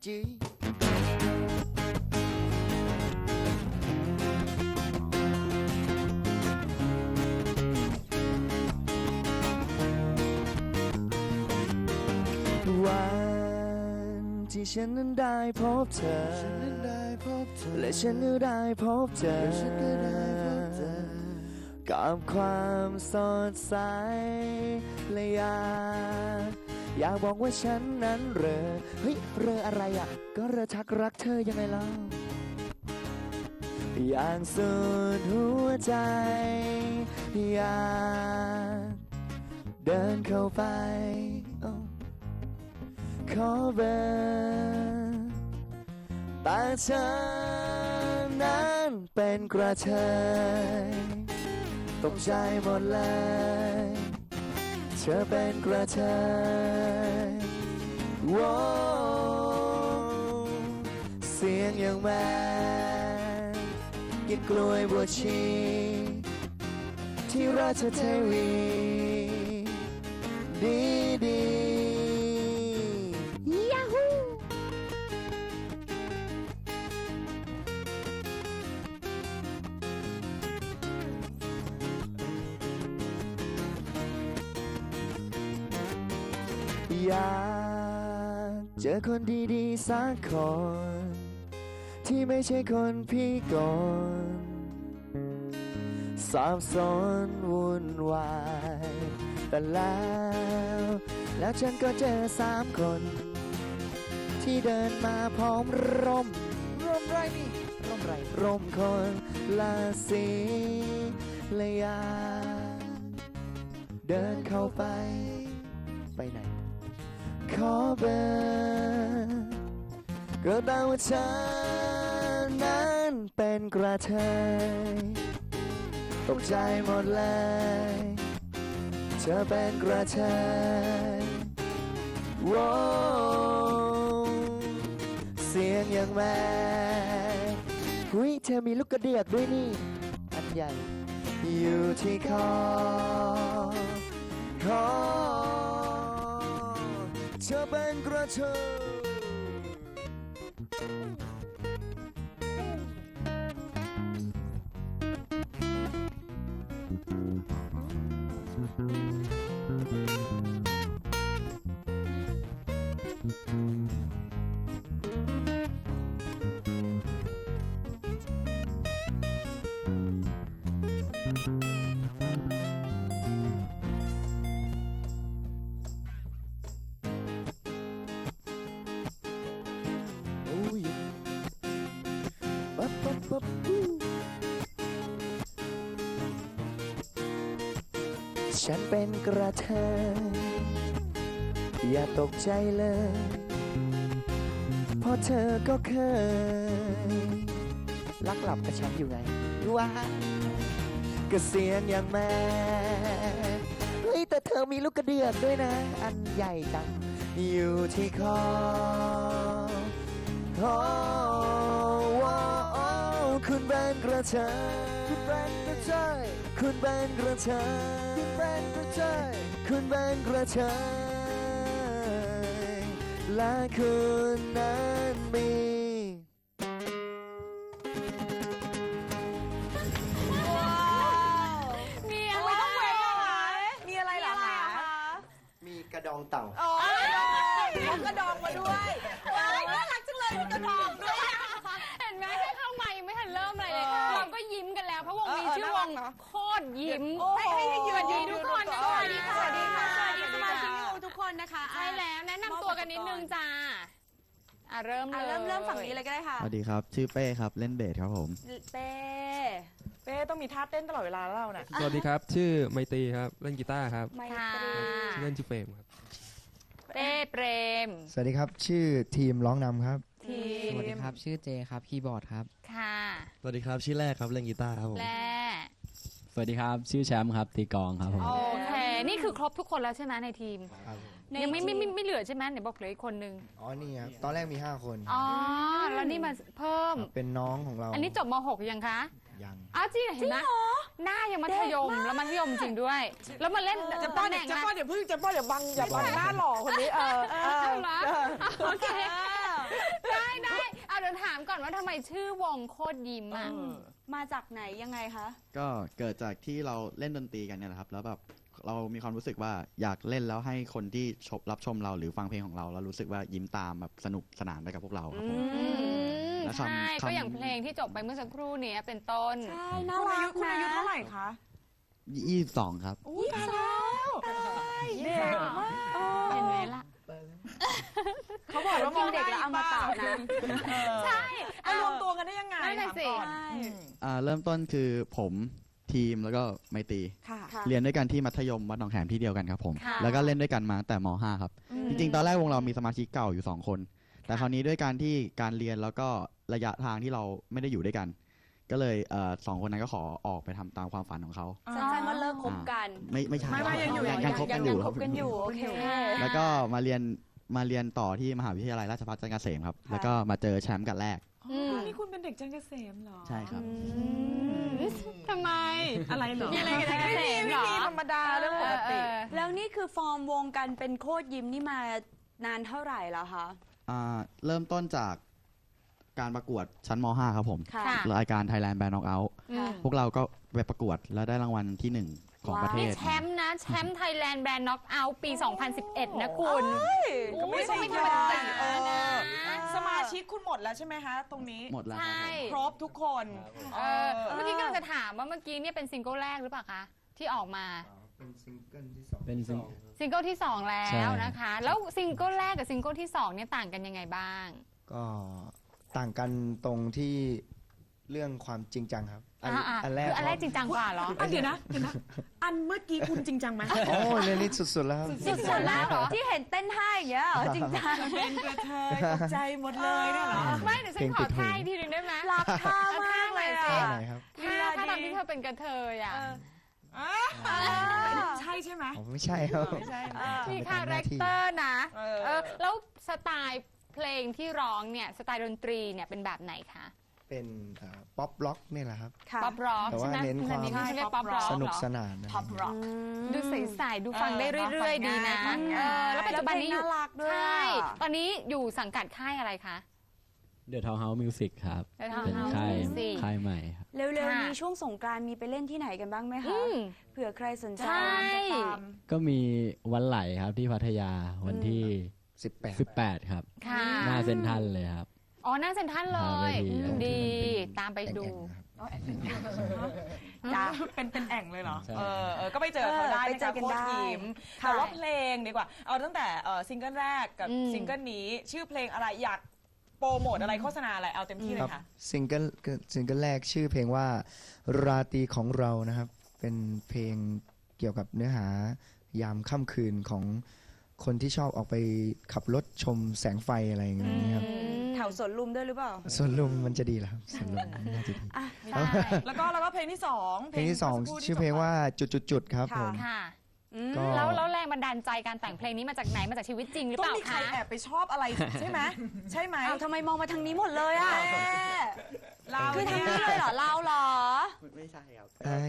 อาจีวันที่ฉันนั้นได้พบเธอ และฉันก็ได้พบเจอกับความสดใสและอยาก อยากบอกว่าฉันนั้นเรอ เฮ้ย เรออะไรอะ ก็เรอชักรักเธอยังไงเล่าอย่างสุดหัวใจ อยากเดินเข้าไปอขอเบอร์แต่เธอนั้นเป็นกระเทยตกใจหมดเลย เธอเป็นกระเทยว้เสียงอย่างแมนกินกล้วยบวชชีที่ราชเทวีดีดี อคนดีๆสักคน ที่ไม่ใช่คนพี่กลสับสนวุ่นวาย แต่แล้ว แล้วฉันก็เจอสามคน ที่เดินมาพร้อมร่ม ร่มไรนี่ร่มไรร่มคนละสีเลยอยา เดินเข้าไป ไปไหน ขอเบอร์ก็ตามว่าเธอนั้นเป็นกระเทยตกใจหมดเลย เธอเป็นกระเทยว้าวเสียงอย่างแม่หุยเธอมีลูกกระเดียกด้วยนี่ อันใหญ่ อยู่ที่คอขอ เธอเป็นกระเทย ฉันเป็นกระเทยอย่าตกใจเลย เพราะเธอก็เคยลักหลับกับฉันอยู่ไงว้าก็เสียงอย่างแม่เฮ้ยแต่เธอมีลูกกระเดือกด้วยนะ อันใหญ่จัง อยู่ที่คอโอ้ว้าวคุณเป็นกระเทยคุณเป็นกระเทยคุณเป็นกระเทย เป็นกระเทยคุณเป็นกระเทยและคุณนั้นมีมีอะไรต้องเว้นนะคะมีอะไรเหรอคะมีกระดองเต่าอ๋อกระดองกระดองมาด้วยว้ายน่ารักจังเลยมีกระดอง นี้เออชื่อน่าวรังกเนอะโคตรยิ้มโอ้โห ให้ให้ยืนดีทุกคนนะสคะวัสดีค่ะสวัสดีค่ะสวัสดีสสมามาชิชิกกนิวทุกคนนะคะใช่แล้วแนะนำตัวกันนิดนึงจ้าอะเริ่มเลอะยเริ่มเริ่มฝั่งนี้เลยก็ได้ค่ะสวัสดีครับ ชื่อเป้ครับ เล่นเบสครับผม เป้เป้ต้องมีท่าเต้นตลอดเวลาแล้วเราเนี่ยสวัสดีครับ ชื่อไมตรีครับ เล่นกีตาร์ครับไมค่ะตรีชื่อเล่นชื่อเฟรมครับ เต้เปรมสวัสดีครับ ชื่อทีมร้องนำครับ ทีสวัสดีครับ ชื่อเจครับ คีย์บอร์ดครับ ค่ะ สวัสดีครับ ชื่อแรกครับ เล่นกีตาร์ครับผม และ สวัสดีครับ ชื่อแชมป์ครับตีกลองครับผม โอเค นี่คือครบทุกคนแล้วใช่ไหมในทีมยังไม่ไม่ไม่ไม่เหลือใช่ไหมเดี๋ยวบอกเหลืออีกคนนึง อ๋อนี่ครับตอนแรกมี 5 คนอ๋อ แล้วนี่มาเพิ่ม เป็นน้องของเราอันนี้จบม .6 ยังคะ ยัง อ้าวจริงเหรอเห็นไหมหน้ายังมัธยมแล้วมัธยมจริงด้วย แล้วมาเล่นจะป้อนตำแหเดี๋ยน่วงจะอะป้อนเดี๋ยวพึ่งจะป้อนเดี๋ยวบังอย่าบังหน้าหล่อคนนี้เออเออเอาเหรอเออโอเคได้ได้เอาเดี๋ยวถามก่อนว่าทำไมชื่อวงโคตรยิ้มอะ มาจากไหนยังไงคะ ก็เกิดจากที่เราเล่นดนตรีกันเนี่ยแหละครับ แล้วแบบเรามีความรู้สึกว่าอยากเล่นแล้วให้คนที่ชมรับชมเราหรือฟังเพลงของเรา แล้วรู้สึกว่ายิ้มตามแบบสนุกสนานไปกับพวกเราครับผมอืมแล้วคำใช่คำ ก็อย่างเพลงที่จบไปเมื่อสักครู่เนี้ยเป็นต้น ใช่น่าคุณอารัยุกคุณนะอายุเท่าไหร่คะยี่สิบสองครับ อุ้ยตายแล้วเด็กมากเห็นไหมล่ะ เขาบอกว่ากินเด็กแล้วเอามาตานะ ใช่ เอารวมตัวกันได้ยังไงนั่นน่ะถามสิก่อนใช่อืมอ่าเริ่มต้นคือผมทีมแล้วก็ไมตรีค่ะ ค่ะ เรียนด้วยกันที่มัธยมวัดหนองแขมที่เดียวกันครับผม ค่ะ แล้วก็เล่นด้วยกันมาตั้งแต่ม .5 ครับจริงๆ ตอนแรกวงเรามีสมาชิกเก่าอยู่ 2 คน แต่คราวนี้ด้วยการที่การเรียนแล้วก็ระยะทางที่เราไม่ได้อยู่ด้วยกัน ก็เลยเอ่อสองคนนั้นก็ขอออกไปทำตามความฝันของเขา สั้นๆว่าเลิกคบกัน ไม่ไม่ใช่ไม่ไม่ยังอยู่ยังยัยังงคบกันอยู่ยังคครับบกันอยู่โอเค แล้วก็มาเรียนมาเรียนต่อที่มหาวิทยาลัยราชภัฏจันทร์เกษมครับ แล้วก็มาเจอแชมป์กันแรกอืม นี่คุณเป็นเด็กจันทร์เกษมเหรอ ใช่ครับ ทำไม อะไรเหรอ มีอะไรกับจันทร์เกษมเหรอไม่มีธรรมดาเรื่องปกติเออแล้วนี่คือฟอร์มวงกันเป็นโคตรยิ้มนี่มานานเท่าไหร่แล้วคะ อ่า เริ่มต้นจากการประกวดชั้นม .5 ครับผม ค่ะค่ะรายการ Thailand Band Knockout อืมพวกเราก็ไปประกวดแล้วได้รางวัลที่หนึ่ง ของประเทนี่ศ แชมป์นะ แชมป์ไทยแลนด์แบรนด์น็อกเอาท์ปี 2011 นะคุณ ก็ไม่โอ้ยใช่ไม่ธธรรรรมมดาดาเออนะสมาชิกคุณหมดแล้วใช่ไหมคะ ตรงนี้ หมดแล้วคใช่ รับผม ครบทุกคนเออเมื่อกี้กำลังจะถามว่าเมื่อกี้เนี่ยเป็นซิงเกิลแรกหรือเปล่าคะ ที่ออกมา เป็นซิงเกิลที่สองเป็นซิงซิงเกิลที่ 2 แล้ใช่ วนะคะ แล้วซิงเกิลแรกกับซิงเกิลที่ 2 เนี่ยต่างกันยังไงบ้าง ก็ต่างกันตรงที่ เรื่องความจริงจังครับ อันอ่าๆอันแรกคืออันแรกจริงจังกว่าเหรออะเดี๋ยวนะเดี๋ยวนะอันเมื่อกี้คุณจริงจังไหมโอ้ยเรื่องนี้สุดๆแล้วครับ สุดๆแล้วเหรอที่เห็นเต้นท่าอย่างเงี้ยเหรอจริงจังเป็นกระเทยตกใจหมดเลยเนี่ยเหรอ ไม่เดี๋ยวฉันขอท่าอีกทีหนึงได้ไหมรักท่ามากเลยท่อะท่าไหนครับท่าท่าตอนที่เธอเป็นกระเทยอะ ใช่ใช่ไหม อ๋อไม่ใช่ครับมีไปคาตามหแรน้าคที่เตอร์นะเออ เออแล้วสไตล์เพลงที่ร้องเนี่ย สไตล์ดนตรีเนี่ยเป็นแบบไหนคะ เป็นป๊อปล็อกนี่แหละครับค่ะป๊อปร็อกแต่ใช่ว่าไหมเน้นความ อันนี้เขาเรียกป๊อปร็อกสนุกเหรอสนานนะท็อปร็อก ดูใสๆดูฟังได้เรื่อย ๆ ดีนะฟังเอง่ายอแล้วปัจจุบันนี้อยู่แล้วเพลงน่ารักด้วย ใช่อะตอนนี้อยู่สังกัดค่ายอะไรคะ เดอะทาวน์เฮาส์มิวสิกครับ The Town เป็น House ค่าย Music ค่ายใหม่ครับ เร็วค่ะๆนี้ช่วงสงกรานต์มีไปเล่นที่ไหนกันบ้างไหมอืคะมเผื่อใครสนใจใช่ จะตาม ก็มีวันไหลครับที่พัทยาวันที่ 18 18 ครับ ค่ะ หน้าเซ็นทรัลเลยครับ อ๋อหน้าเซ็นทรัลเลยหาเวทีอืมดีเป็นตามไปดูแอ่งๆนะครับจ้าเป็นเป็นแอ่งเลยเหรอ ใช่ เออเออก็ไปเจอเขาได้เออไปนะเจคะอกันโคตรได้ยิ้มแต่ว่าเพลงดีกว่า เอาตั้งแต่เอ่อซิงเกิลแรกกับอืม ซิงเกิลนี้ ชื่อเพลงอะไรอยากโปรโมทอะไรโฆษณาอะไรเอาเต็มที่เลครัยบค่ะ ซิงเกิลซิงเกิลแรกชื่อเพลงว่าราตรีของเรานะครับ เป็นเพลงเกี่ยวกับเนื้อหายามค่ำคืนของคนที่ชอบออกไปขับรถชมแสงไฟอะไรอย่างเงี้ยครับแถวสวนลุมด้วยหรือเปล่าส่วนลุมมันจะดีเหรอครับส่วนลุมน่าจะดีอะใช่แล้วก็แล้วก็เพลงที่สองเพลงที่สองมื่สักครู่ที่ชื่อเพลงว่าจุดๆๆครับผม ค่ะอืมก็ แล้วแล้วแรงบันดาลใจการแต่งเพลงนี้มาจากไหนมาจากชีวิตจริงหรือต้เปองล่ามีใครคะ แอบไปชอบอะไรใช่ไหมใช่ไหมเอาทำไมมองมาทางนี้หมดเลยอะแม่เราคือทางเนี่นี้ยเลยเหรอเราเหรอ ไม่ใช่ครับไอ้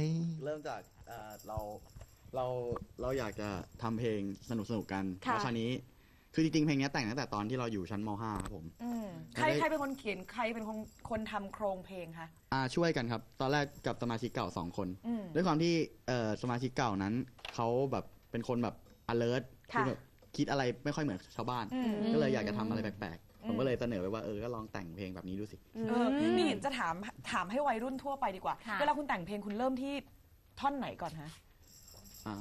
เริ่มจากเอ่อเราเราเราอยากจะทำเพลงสนุกสนุกๆกันค่ะ แล้วคราวนี้ คือจริงๆ เพลงเนี้ยแต่งตั้งแต่ตอนที่เราอยู่ชั้นม .5 ครับผม อืมใครใครเป็นคนเขียนใครเป็นคนคนทำโครงเพลงคะ อ่าช่วยกันครับ ตอนแรกกับสมาชิกเก่า2คน อืม ด้วยความที่เอ่อสมาชิกเก่านั้นเขาแบบเป็นคนแบบ alert ค่ะคือแบบคิดอะไรไม่ค่อยเหมือนชาวบ้าน อืม ก็เลยอยากจะทำอะไรแปลกๆผมอืมก็เลยเสนอไปว่าเออก็ลองแต่งเพลงแบบนี้ดูสิ เออนี่จะถามถามให้วัยรุ่นทั่วไปดีกว่า ค่ะ เวลาคุณแต่งเพลงคุณเริ่มที่ท่อนไหนก่อนฮะ อ่า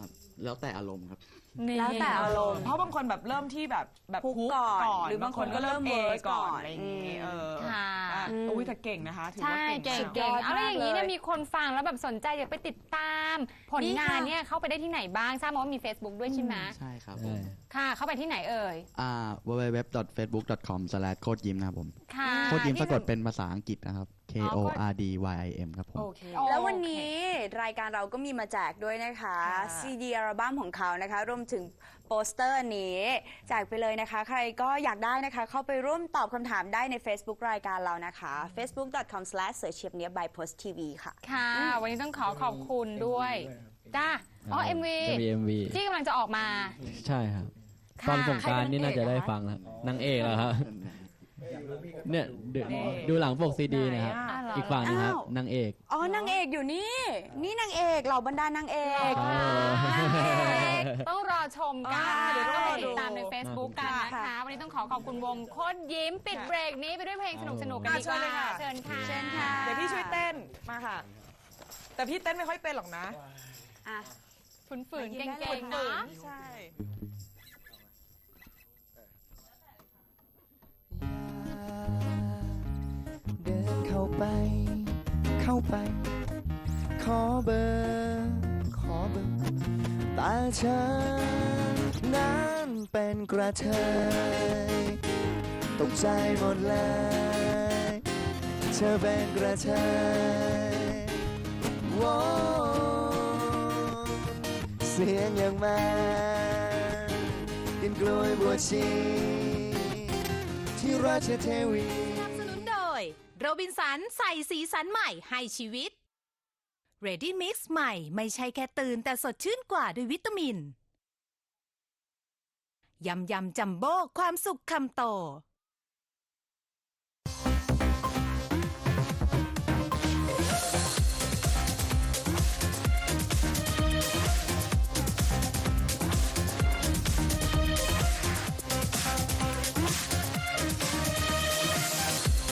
แล้วแต่อารมณ์ครับ นี่ แล้วแต่อารมณ์เพราะบางคนแบบเริ่มที่แบบแบบฮุกฮุกก่อนก่อนหรือบางคนก็เริ่มเอ verse ก่อนก่อนอะไรอย่างงี้อืมเออค่ะ อะอืมอุ้ยแต่เก่งนะคะถือใช่ว่าเก่งเก่งมากเก่งเอาแล้วอย่างนี้เนี่ยมากเลย มีคนฟังแล้วแบบสนใจอยากไปติดตาม ผลนี่งานค่ะเนี่ยเข้าไปได้ที่ไหนบ้างทราบมาว่ามี Facebook ด้วยใช่ไหมใช่ครับผใช่มค่ะ เข้าไปที่ไหนเอ่ยอ่า www.facebook.com โคดยิ้มนะครับผม ค่ะโคดยิ้มสะกดเป็นภาษาอังกฤษนะครับ K O R D Y I M ครับผม โอเคโอ้แล้ววันนี้รายการเราก็มีมาแจกด้วยนะคะ ค่ะ ซีดีอัลลบั้มของเขานะคะ รวมถึงโปสเตอร์นี้แจกไปเลยนะคะ ใครก็อยากได้นะคะ เข้าไปร่วมตอบคำถามได้ใน Facebook รายการเรานะคะ facebook.com/searchieftv ค่ะ ค่ะ วันนี้ต้องขอขอบคุณด้วย จ้าอ๋อ MV จะมี MV ที่กำลังจะออกมา ใช่ครับ ค่ะ ตอนสงกรารใครเป็นนี่น่าจะได้นางเอกอะคะฟังแล้วนางเอกแล้วครับ เนี่ยดูดูหลังปกซีดีนะครับอะเหรออีกฝั่งหนึงครับอ้าว นางเอกอ๋อนางเอกอยู่นี่ นี่นางเอกเหล่าบรรดานางเอกอ๋อต้องรอชมกัน อ่าเดี๋ยวต้องรอดูติดตามใน Facebook กันนะคะค่ะวันนี้ต้องขอขอบคุณวงโคตรยิ้มปิดเบรกนี้ไปด้วยเพลงสนุกๆกันดีกว่าอะเชิเชิญญเลยค่ะค่ะ เชิญค่ะ เดี๋ยวพี่ช่วยเต้นมาค่ะ แต่พี่เต้นไม่ค่อยเป็นหรอกนะ อะ ฝืนๆยิ้มได้เก่งๆเลยนะ ใช่ ไป ขอเบอร์ขอเบอร์แต่เธอนั้นเป็นกระเทยตกใจหมดเลย เธอเป็นกระเทยโว้เสียงอย่างแมากินกล้วยบัวชีที่ราชเทวี บินสันใส่สีสันใหม่ให้ชีวิต Ready Mix ใหม่ไม่ใช่แค่ตื่นแต่สดชื่นกว่าด้วยวิตามิน ยำยำจัมโบ้ความสุขคำโต